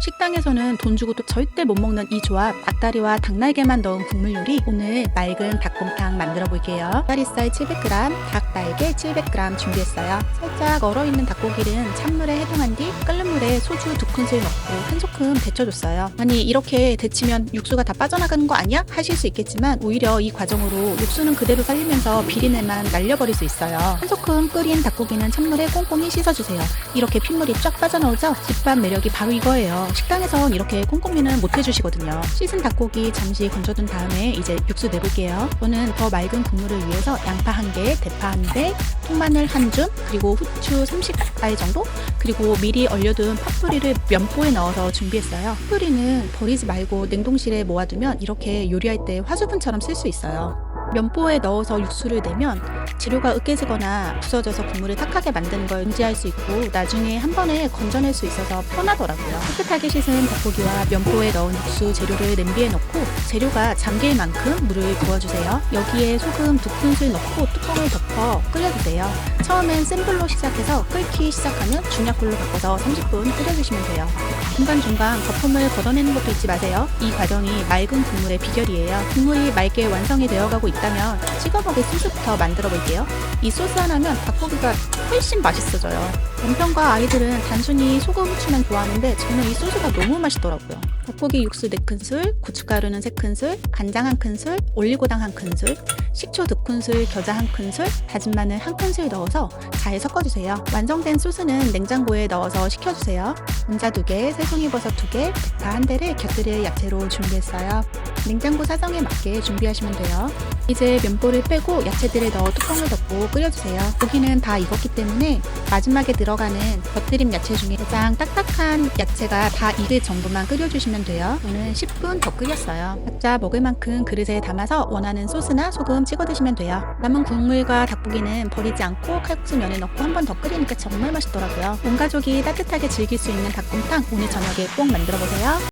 식당에서는 돈 주고도 절대 못 먹는 이 조합 닭다리와 닭날개만 넣은 국물 요리 오늘 맑은 닭곰탕 만들어 볼게요. 다리살 700g, 닭날개 700g 준비했어요. 살짝 얼어있는 닭고기는 찬물에 해동한 뒤 소주 두 큰술 넣고 한 소끔 데쳐줬어요 아니 이렇게 데치면 육수가 다 빠져나가는 거 아니야? 하실 수 있겠지만 오히려 이 과정으로 육수는 그대로 살리면서 비린내만 날려버릴 수 있어요 한 소끔 끓인 닭고기는 찬물에 꼼꼼히 씻어주세요 이렇게 핏물이 쫙 빠져나오죠? 집밥 매력이 바로 이거예요. 식당에선 이렇게 꼼꼼히는 못 해주시거든요. 씻은 닭고기 잠시 건져둔 다음에 이제 육수 내볼게요. 저는 더 맑은 국물을 위해서 양파 한 개, 대파 한 대, 통마늘 한 줌, 그리고 후추 30알 정도, 그리고 미리 얼려둔 파 프리를 면보에 넣어서 준비했어요. 파프리는 버리지 말고 냉동실에 모아두면 이렇게 요리할 때 화수분처럼 쓸 수 있어요. 면보에 넣어서 육수를 내면 재료가 으깨지거나 부서져서 국물을 탁하게 만드는 걸 인지할 수 있고 나중에 한 번에 건져낼 수 있어서 편하더라고요. 깨끗하게 씻은 닭고기와 면보에 넣은 육수 재료를 냄비에 넣고 재료가 잠길 만큼 물을 부어주세요. 여기에 소금 두 큰술 넣고 뚜껑을 덮어 끓여주세요. 처음엔 센 불로 시작해서 끓기 시작하면 중약불로 바꿔서 30분 끓여주시면 돼요. 중간중간 거품을 걷어내는 것도 잊지 마세요. 이 과정이 맑은 국물의 비결이에요. 국물이 맑게 완성이 되어가고 있다면 찍어 먹을 소스부터 만들어 볼게요. 이 소스 하나면 닭고기가 훨씬 맛있어져요. 남편과 아이들은 단순히 소금 후추만 좋아하는데 저는 이 소스가 너무 맛있더라고요. 닭고기 육수 4큰술, 고춧가루는 3큰술, 간장 1큰술, 올리고당 1큰술, 식초 2큰술, 겨자 1큰술, 다진 마늘 1큰술 넣어서 잘 섞어주세요. 완성된 소스는 냉장고에 넣어서 식혀주세요. 감자 2개, 새송이버섯 2개, 대파 한 대를 곁들일 야채로 준비했어요. 냉장고 사정에 맞게 준비하시면 돼요. 이제 면보를 빼고 야채들을 넣어 뚜껑을 덮고 끓여주세요. 고기는 다 익었기 때문에 마지막에 들어가는 곁들임 야채 중에 가장 딱딱한 야채가 다 익을 정도만 끓여주시면 돼요. 저는 10분 더 끓였어요. 각자 먹을 만큼 그릇에 담아서 원하는 소스나 소금 찍어 드시면 돼요. 남은 국물과 닭고기는 버리지 않고 칼국수 면에 넣고 한 번 더 끓이니까 정말 맛있더라고요. 온 가족이 따뜻하게 즐길 수 있는 닭곰탕 오늘 저녁에 꼭 만들어 보세요.